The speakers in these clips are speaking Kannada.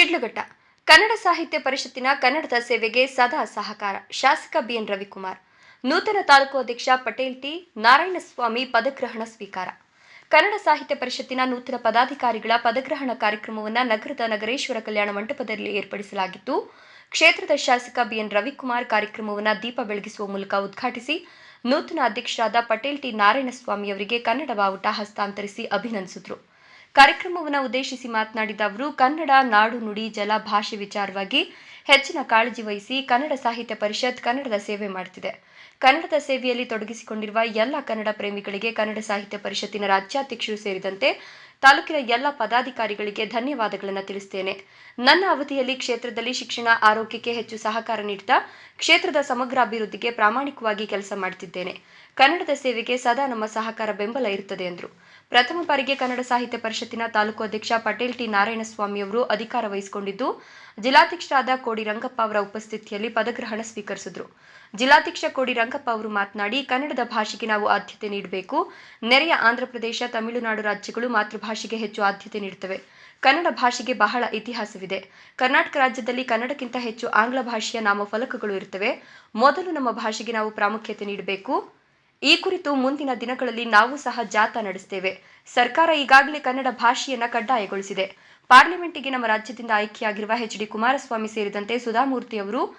ಶಿಡ್ಲಘಟ್ಟ. ಕನ್ನಡ ಸಾಹಿತ್ಯ ಪರಿಷತ್ತಿನ ಕನ್ನಡದ ಸೇವೆಗೆ ಸದಾ ಸಹಕಾರ. ಶಾಸಕ ಬಿಎನ್ ರವಿಕುಮಾರ್. ನೂತನ ತಾಲೂಕು ಅಧ್ಯಕ್ಷ ಪಟೇಲ್ ಟಿ. ನಾರಾಯಣಸ್ವಾಮಿ ಪದಗ್ರಹಣ ಸ್ವೀಕಾರ. ಕನ್ನಡ ಸಾಹಿತ್ಯ ಪರಿಷತ್ತಿನ ನೂತನ ಪದಾಧಿಕಾರಿಗಳ ಪದಗ್ರಹಣ ಕಾರ್ಯಕ್ರಮವನ್ನು ನಗರದ ನಗರೇಶ್ವರ ಕಲ್ಯಾಣ ಮಂಟಪದಲ್ಲಿ ಏರ್ಪಡಿಸಲಾಗಿತ್ತು. ಕ್ಷೇತ್ರದ ಶಾಸಕ ಬಿಎನ್ ರವಿಕುಮಾರ್ ಕಾರ್ಯಕ್ರಮವನ್ನು ದೀಪ ಬೆಳಗಿಸುವ ಮೂಲಕ ಉದ್ಘಾಟಿಸಿ ನೂತನ ಅಧ್ಯಕ್ಷರಾದ ಪಟೇಲ್ ಟಿ. ನಾರಾಯಣಸ್ವಾಮಿ ಅವರಿಗೆ ಕನ್ನಡ ಬಾವುಟ ಹಸ್ತಾಂತರಿಸಿ ಅಭಿನಂದಿಸಿದರು. ಕಾರ್ಯಕ್ರಮವನ್ನು ಉದ್ದೇಶಿಸಿ ಮಾತನಾಡಿದ ಅವರು, ಕನ್ನಡ ನಾಡು ನುಡಿ ಜಲ ಭಾಷೆ ವಿಚಾರವಾಗಿ ಹೆಚ್ಚಿನ ಕಾಳಜಿ ವಹಿಸಿ ಕನ್ನಡ ಸಾಹಿತ್ಯ ಪರಿಷತ್ ಕನ್ನಡದ ಸೇವೆ ಮಾಡುತ್ತಿದೆ ಕನ್ನಡದ ಸೇವೆಯಲ್ಲಿ ತೊಡಗಿಸಿಕೊಂಡಿರುವ ಎಲ್ಲ ಕನ್ನಡ ಪ್ರೇಮಿಗಳಿಗೆ ಕನ್ನಡ ಸಾಹಿತ್ಯ ಪರಿಷತ್ತಿನ ರಾಜ್ಯಾಧ್ಯಕ್ಷರು ಸೇರಿದಂತೆ ತಾಲೂಕಿನ ಎಲ್ಲ ಪದಾಧಿಕಾರಿಗಳಿಗೆ ಧನ್ಯವಾದಗಳನ್ನು ತಿಳಿಸುತ್ತೇನೆ ನನ್ನ ಅವಧಿಯಲ್ಲಿ ಕ್ಷೇತ್ರದಲ್ಲಿ ಶಿಕ್ಷಣ, ಆರೋಗ್ಯಕ್ಕೆ ಹೆಚ್ಚು ಸಹಕಾರ ನೀಡುತ್ತಾ ಕ್ಷೇತ್ರದ ಸಮಗ್ರ ಅಭಿವೃದ್ಧಿಗೆ ಪ್ರಾಮಾಣಿಕವಾಗಿ ಕೆಲಸ ಮಾಡುತ್ತಿದ್ದೇನೆ ಕನ್ನಡದ ಸೇವೆಗೆ ಸದಾ ನಮ್ಮ ಸಹಕಾರ ಬೆಂಬಲ ಇರುತ್ತದೆ ಎಂದರು. ಪ್ರಥಮ ಬಾರಿಗೆ ಕನ್ನಡ ಸಾಹಿತ್ಯ ಪರಿಷತ್ತಿನ ತಾಲೂಕು ಅಧ್ಯಕ್ಷ ಪಟೇಲ್ ಟಿ. ನಾರಾಯಣಸ್ವಾಮಿ ಅವರು ಅಧಿಕಾರ ವಹಿಸಿಕೊಂಡಿದ್ದು, ಜಿಲ್ಲಾಧ್ಯಕ್ಷರಾದ ಕೋಡಿ ರಂಗಪ್ಪ ಅವರ ಉಪಸ್ಥಿತಿಯಲ್ಲಿ ಪದಗ್ರಹಣ ಸ್ವೀಕರಿಸಿದರು. ಜಿಲ್ಲಾಧ್ಯಕ್ಷ ಕೋಡಿ ರಂಗಪ್ಪ ಅವರು ಮಾತನಾಡಿ, ಕನ್ನಡದ ಭಾಷೆಗೆ ನಾವು ಆದ್ಯತೆ ನೀಡಬೇಕು. ನೆರೆಯ ಆಂಧ್ರಪ್ರದೇಶ ತಮಿಳುನಾಡು ರಾಜ್ಯಗಳು ಮಾತೃಭಾಷೆಗೆ ಹೆಚ್ಚು ಆದ್ಯತೆ ನೀಡುತ್ತವೆ. ಕನ್ನಡ ಭಾಷೆಗೆ ಬಹಳ ಇತಿಹಾಸವಿದೆ. ಕರ್ನಾಟಕ ರಾಜ್ಯದಲ್ಲಿ ಕನ್ನಡಕ್ಕಿಂತ ಹೆಚ್ಚು ಆಂಗ್ಲ ಭಾಷೆಯ ನಾಮಫಲಕಗಳು ಇರುತ್ತವೆ. ಮೊದಲು ನಮ್ಮ ಭಾಷೆಗೆ ನಾವು ಪ್ರಾಮುಖ್ಯತೆ ನೀಡಬೇಕು. ಈ ಕುರಿತು ಮುಂದಿನ ದಿನಗಳಲ್ಲಿ ನಾವು ಸಹ ಜಾಥಾ ನಡೆಸುತ್ತೇವೆ ಸರ್ಕಾರ ಈಗಾಗಲೇ ಕನ್ನಡ ಭಾಷೆಯನ್ನ ಕಡ್ಡಾಯಗೊಳಿಸಿದೆ. ಪಾರ್ಲಿಮೆಂಟಿಗೆ ನಮ್ಮ ರಾಜ್ಯದಿಂದ ಆಯ್ಕೆಯಾಗಿರುವ ಎಚ್ ಡಿ ಕುಮಾರಸ್ವಾಮಿ ಸೇರಿದಂತೆ ಸುಧಾಮೂರ್ತಿ ಅವರು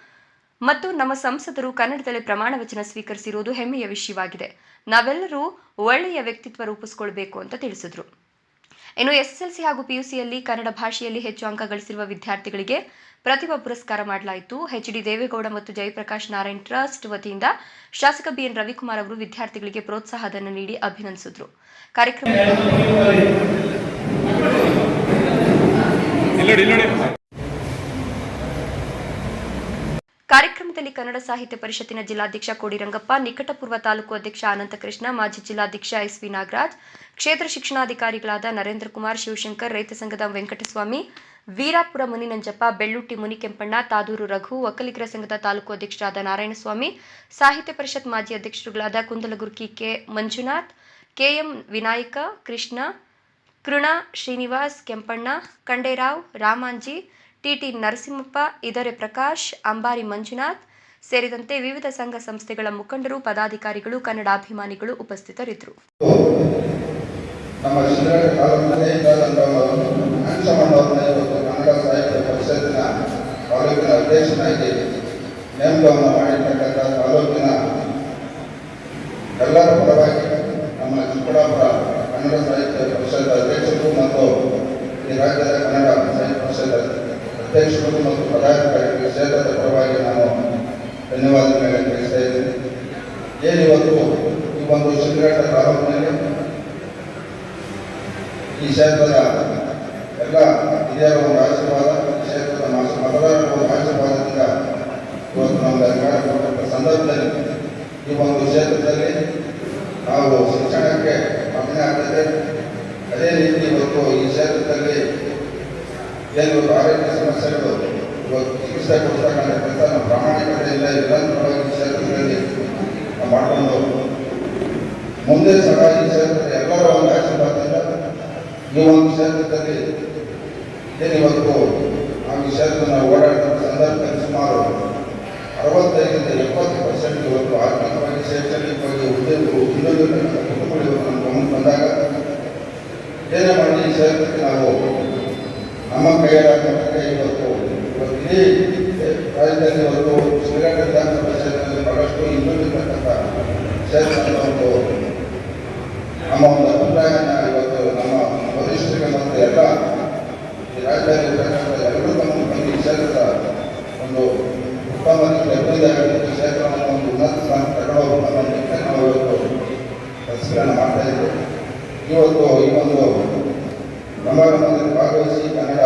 ಮತ್ತು ನಮ್ಮ ಸಂಸದರು ಕನ್ನಡದಲ್ಲಿ ಪ್ರಮಾಣ ವಚನ ಸ್ವೀಕರಿಸಿರುವುದು ಹೆಮ್ಮೆಯ ವಿಷಯವಾಗಿದೆ. ನಾವೆಲ್ಲರೂ ಒಳ್ಳೆಯ ವ್ಯಕ್ತಿತ್ವ ರೂಪಿಸಿಕೊಳ್ಬೇಕು ಅಂತ ತಿಳಿಸಿದ್ರು. ಇನ್ನು ಎಸ್ಎಸ್ಎಲ್ಸಿ ಹಾಗೂ ಪಿಯುಸಿಯಲ್ಲಿ ಕನ್ನಡ ಭಾಷೆಯಲ್ಲಿ ಹೆಚ್ಚು ಅಂಕ ಗಳಿಸಿರುವ ವಿದ್ಯಾರ್ಥಿಗಳಿಗೆ ಪ್ರತಿಭಾ ಪುರಸ್ಕಾರ ಮಾಡಲಾಯಿತು. ಎಚ್ ಡಿ ದೇವೇಗೌಡ ಮತ್ತು ಜಯಪ್ರಕಾಶ್ ನಾರಾಯಣ್ ಟ್ರಸ್ಟ್ ವತಿಯಿಂದ ಶಾಸಕ ಬಿಎನ್ ರವಿಕುಮಾರ್ ಅವರು ವಿದ್ಯಾರ್ಥಿಗಳಿಗೆ ಪ್ರೋತ್ಸಾಹಧನ ನೀಡಿ ಅಭಿನಂದಿಸಿದ್ರು. ಕಾರ್ಯಕ್ರಮ ಇಲ್ಲಿ ನೋಡಿ ಇಲ್ಲಿ ನೋಡಿ ಕಾರ್ಯಕ್ರಮದಲ್ಲಿ ಕನ್ನಡ ಸಾಹಿತ್ಯ ಪರಿಷತ್ತಿನ ಜಿಲ್ಲಾಧ್ಯಕ್ಷ ಕೋಡಿರಂಗಪ್ಪ, ನಿಕಟಪೂರ್ವ ತಾಲೂಕು ಅಧ್ಯಕ್ಷ ಅನಂತಕೃಷ್ಣ, ಮಾಜಿ ಜಿಲ್ಲಾಧ್ಯಕ್ಷ ಎಸ್ವಿ ನಾಗರಾಜ್, ಕ್ಷೇತ್ರ ಶಿಕ್ಷಣಾಧಿಕಾರಿಗಳಾದ ನರೇಂದ್ರ ಕುಮಾರ್, ಶಿವಶಂಕರ್, ರೈತ ಸಂಘದ ವೆಂಕಟಸ್ವಾಮಿ, ವೀರಾಪುರ ಮುನಿನಂಜಪ್ಪ, ಬೆಳ್ಳುಟ್ಟಿ ಮುನಿಕೆಂಪಣ್ಣ, ತಾದೂರು ರಘು, ಒಕ್ಕಲಿಗರ ಸಂಘದ ತಾಲೂಕು ಅಧ್ಯಕ್ಷರಾದ ನಾರಾಯಣಸ್ವಾಮಿ, ಸಾಹಿತ್ಯ ಪರಿಷತ್ ಮಾಜಿ ಅಧ್ಯಕ್ಷರುಗಳಾದ ಕುಂದಲಗುರ್ಕಿ ಕೆ ಮಂಜುನಾಥ್, ಕೆಎಂ ವಿನಾಯಕ, ಕೃಷ್ಣ, ಕೃಣ ಶ್ರೀನಿವಾಸ್ ಕೆಂಪಣ್ಣ ಖಂಡೇರಾವ್ ರಾಮಾಂಜಿ ಟಿಟಿ ನರಸಿಂಹಪ್ಪ ಇದರೆ ಪ್ರಕಾಶ್, ಅಂಬಾರಿ ಮಂಜುನಾಥ್ ಸೇರಿದಂತೆ ವಿವಿಧ ಸಂಘ ಸಂಸ್ಥೆಗಳ ಮುಖಂಡರು, ಪದಾಧಿಕಾರಿಗಳು ಕನ್ನಡಾಭಿಮಾನಿಗಳು ಉಪಸ್ಥಿತರಿದ್ದರು. ಕನ್ನಡ ಸಾಹಿತ್ಯ ಪರಿಷತ್ ಅಧ್ಯಕ್ಷರು ಮತ್ತು ಈ ರಾಜ್ಯದ ಕನ್ನಡ ಸಾಹಿತ್ಯ ಪರಿಷತ್ ಅಧ್ಯಕ್ಷರು ಮತ್ತು ಪರವಾಗಿ ನಾನು ಧನ್ಯವಾದಗಳನ್ನು ತಿಳಿಸ್ತಾ ಇದ್ದೀನಿ ಇವತ್ತು ಈ ಒಂದು ಶಿವರಾಟ ತಾಲೂಕಿನಲ್ಲಿ ಈ ಕ್ಷೇತ್ರದ ಎಲ್ಲ ಹಿರಿಯರ ಒಂದು ಆಶೀರ್ವಾದ ಕ್ಷೇತ್ರದ ಮತ- ಮತದಾರರ ಒಂದು ಆಶೀರ್ವಾದದಿಂದ ಇವತ್ತು ನಮ್ಗೆ ಅಧಿಕಾರ ಸಂದರ್ಭದಲ್ಲಿ ಈ ಒಂದು ಕ್ಷೇತ್ರದಲ್ಲಿ ನಾವು ಶಿಕ್ಷಣಕ್ಕೆ ಕಮ್ಮಿ ಆಗ್ತದೆ ಅದೇ ರೀತಿ ಇವತ್ತು ಈ ಕ್ಷೇತ್ರದಲ್ಲಿ ಏನು ಆರೋಗ್ಯ ಸಮಸ್ಯೆಗಳು, ಇವತ್ತು ಚಿಕಿತ್ಸೆ ಕೆಲಸ ನಮ್ಮ ಪ್ರಾಮಾಣಿಕತೆಯಿಂದ ನಿರಂತರವಾಗಿ ಕ್ಷೇತ್ರದಲ್ಲಿ ನಾವು ಮಾಡಿಕೊಂಡು ಮುಂದೆ ಸಹ ಈ ಕ್ಷೇತ್ರದ ಎಲ್ಲರ ಆಶೀರ್ವಾದದಿಂದ ಈ ಒಂದು ಕ್ಷೇತ್ರದಲ್ಲಿ ಏನು ಇವತ್ತು ಆ ಈ ಕ್ಷೇತ್ರನ ಓಡಾಡಿದ ಸಂದರ್ಭದಲ್ಲಿ ಸುಮಾರು ಅರವತ್ತೈದರಿಂದ ಎಪ್ಪತ್ತು ಪರ್ಸೆಂಟ್ ಇವತ್ತು ಆರ್ಥಿಕವಾಗಿ ಶೈಕ್ಷಣಿಕವಾಗಿ ಉದ್ಯೋಗ ಹಿಂದುಳಿದ ಕುಟುಂಬಗಳು ಇವತ್ತು ನಮ್ಮ ಬಂದಾಗ ಏನೇ ಮಾಡಿ ಈ ಕ್ಷೇತ್ರಕ್ಕೆ ನಾವು ನಮ್ಮ ಕೈಯಾಗ ಇಡೀ ಇವತ್ತು ಶ್ರೀರಂಗ ವಿಧಾನಸಭಾ ಕ್ಷೇತ್ರದಲ್ಲಿ ಬಹಳಷ್ಟು ಹಿಂದುಳಿದಿರ್ತಕ್ಕಂಥ ಕ್ಷೇತ್ರದ ಒಂದು ನಮ್ಮ ಒಂದು ಅಭಿಪ್ರಾಯನ ಇವತ್ತು ನಮ್ಮ ವರಿಷ್ಠರಿಗೆ ಮತ್ತು ಎಲ್ಲ ಈ ರಾಜ್ಯದಲ್ಲಿ ಇರ್ತಕ್ಕಂಥ ಎಲ್ಲರೂ ಬಂದು ಈ ಕ್ಷೇತ್ರದ ಒಂದು ಉತ್ತಮ ರೀತಿಯ ಅಭಿವೃದ್ಧಿ ಈ ಕ್ಷೇತ್ರವನ್ನು ಒಂದು ಉನ್ನತ ಸ್ಥಾನ ನಿಟ್ಟಿನಲ್ಲಿ ನಾವು ಇವತ್ತು ಮಾಡ್ತಾ ಇದ್ದೇವೆ. ಇವತ್ತು ಈ ಒಂದು ಕನ್ನಡ